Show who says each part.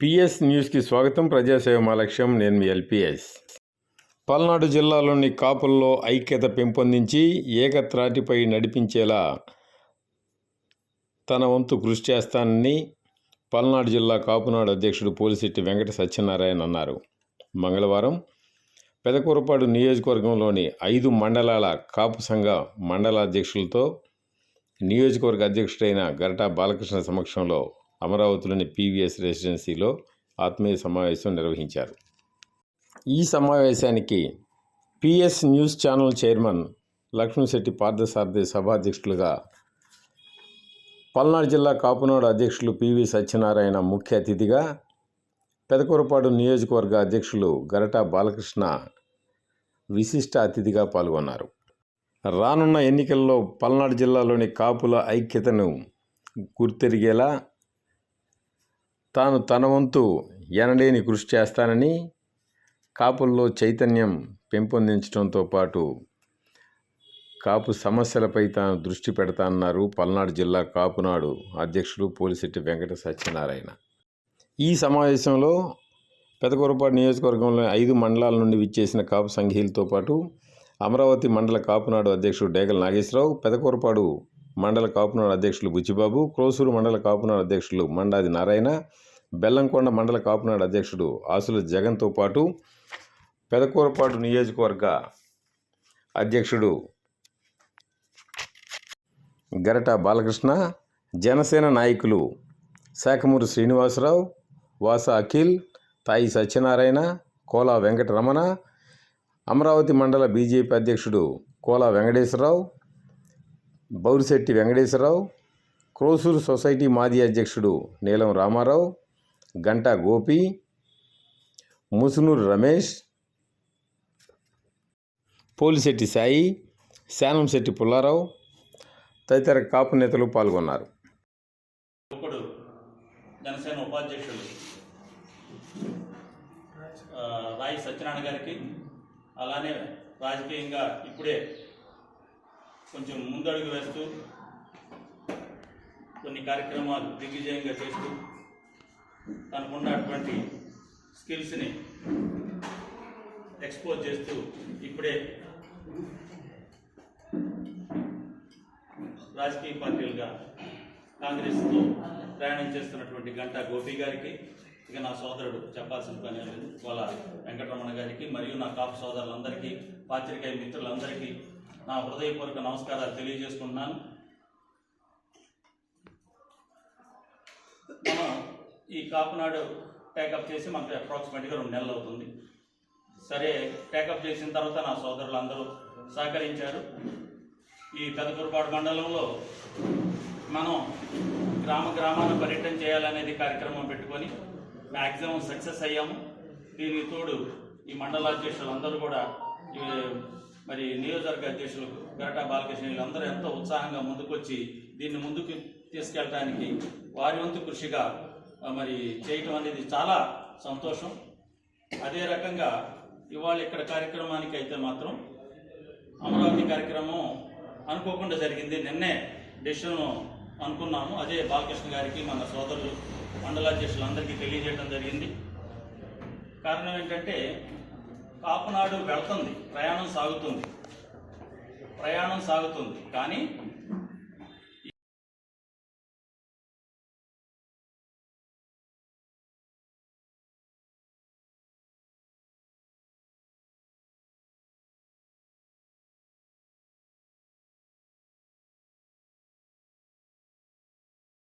Speaker 1: PS న్యూస్కి స్వాగతం. ప్రజాసేవ మా లక్ష్యం. నేను మీ ఎల్పిఎస్. పల్నాడు జిల్లాలోని కాపుల్లో ఐక్యత పెంపొందించి ఏకత్రాటిపై నడిపించేలా తన వంతు కృషి చేస్తానని పల్నాడు జిల్లా కాపునాడు అధ్యక్షుడు పోలిశెట్టి వెంకట సత్యనారాయణ అన్నారు. మంగళవారం పెదకూరపాడు నియోజకవర్గంలోని ఐదు మండలాల కాపు సంఘ మండలాధ్యక్షులతో నియోజకవర్గ అధ్యక్షుడైన గరటా బాలకృష్ణ సమక్షంలో అమరావతిలోని పీవీఎస్ రెసిడెన్సీలో ఆత్మీయ సమావేశం నిర్వహించారు. ఈ సమావేశానికి PS news channel chairman Lakshmisetti Parthasarathi సభాధ్యక్షులుగా Palnadu జిల్లా కాపునాడు అధ్యక్షులు పివి సత్యనారాయణ ముఖ్య అతిథిగా పెదకూరపాడు నియోజకవర్గ అధ్యక్షులు గరటా బాలకృష్ణ విశిష్ట అతిథిగా పాల్గొన్నారు. రానున్న ఎన్నికల్లో పల్నాడు జిల్లాలోని కాపుల ఐక్యతను గుర్తెరిగేలా తాను తన వంతు ఎనలేని కృషి చేస్తానని కాపుల్లో చైతన్యం పెంపొందించడంతో పాటు కాపు సమస్యలపై తాను దృష్టి పెడతానన్నారు పల్నాడు జిల్లా కాపునాడు అధ్యక్షుడు పోలిశెట్టి వెంకట సత్యనారాయణ. ఈ సమావేశంలో పెదకూరపాడు నియోజకవర్గంలోని ఐదు మండలాల నుండి విచ్చేసిన కాపు సంఘీలతో పాటు అమరావతి మండల కాపునాడు అధ్యక్షుడు డేగల నాగేశ్వరరావు పెదకూరపాడు మండల కాపునాడు అధ్యక్షులు బుచ్చిబాబు క్రోసూరు మండల కాపునాడు అధ్యక్షులు మండాది నారాయణ బెల్లంకొండ మండల కాపునాడు అధ్యక్షుడు ఆసుల జగన్తో పాటు పెదకూరపాడు నియోజకవర్గ అధ్యక్షుడు గరట బాలకృష్ణ జనసేన నాయకులు శాఖమూరు శ్రీనివాసరావు వాస అఖిల్ తాయి సత్యనారాయణ కోలా వెంకటరమణ అమరావతి మండల బీజేపీ అధ్యక్షుడు కోలా వెంకటేశ్వరరావు బౌరిశెట్టి వెంకటేశ్వరరావు క్రోసూరు సొసైటీ మాజీ అధ్యక్షుడు నీలం రామారావు గంటా గోపి ముసునూరు రమేష్ పోలిశెట్టి సాయి శానంశెట్టి పుల్లారావు తదితర కాపు నేతలు పాల్గొన్నారు.
Speaker 2: జనసేన ఉపాధ్యక్షుడు రాయి సత్యనారాయణ గారికి అలానే రాజకీయంగా ఇప్పుడే కొంచెం ముందడుగు వేస్తూ కొన్ని కార్యక్రమాలు దిగ్విజయంగా చేస్తూ తనకున్నటువంటి స్కిల్స్ని ఎక్స్పోజ్ చేస్తూ ఇప్పుడే రాజకీయ పార్టీలుగా కాంగ్రెస్తో ప్రయాణం చేస్తున్నటువంటి గంటా గోపి గారికి ఇక నా సోదరుడు చెప్పాల్సిన పని లేదు. వాళ్ళ వెంకటరమణ గారికి మరియు నా కాపు సోదరులందరికీ పాత్రికేయ మిత్రులందరికీ నా హృదయపూర్వక నమస్కారాలు తెలియజేసుకుంటున్నాను. మనం ఈ కాపునాడు టేకప్ చేసి మనకు అప్రాక్సిమేట్గా రెండు నెలలు అవుతుంది. సరే టేకప్ చేసిన తర్వాత నా సోదరులు అందరూ సహకరించారు. ఈ పెదకూరుపాడు మండలంలో మనం గ్రామ గ్రామాన్ని పర్యటన చేయాలనేది కార్యక్రమం పెట్టుకొని మ్యాక్సిమం సక్సెస్ అయ్యాము. దీనికి తోడు ఈ మండలాధ్యక్షులు అందరూ కూడా మరి నియోజకవర్గ అధ్యక్షులు గరటా బాలకృష్ణ వీళ్ళందరూ ఎంతో ఉత్సాహంగా ముందుకొచ్చి దీన్ని ముందుకు తీసుకెళ్ళటానికి వారి వంతు కృషిగా మరి చేయటం అనేది చాలా సంతోషం. అదే రకంగా ఇవాళ ఇక్కడ కార్యక్రమానికి అయితే మాత్రం అమరావతి కార్యక్రమం అనుకోకుండా జరిగింది. నిన్నే డెసిషన్ అనుకున్నాము. అదే బాలకృష్ణ గారికి మన సోదరులు మండలాధ్యక్షులందరికీ తెలియజేయడం జరిగింది. కారణం ఏంటంటే కాపునాడు వెళ్తుంది. ప్రయాణం సాగుతుంది. ప్రయాణం సాగుతుంది. కానీ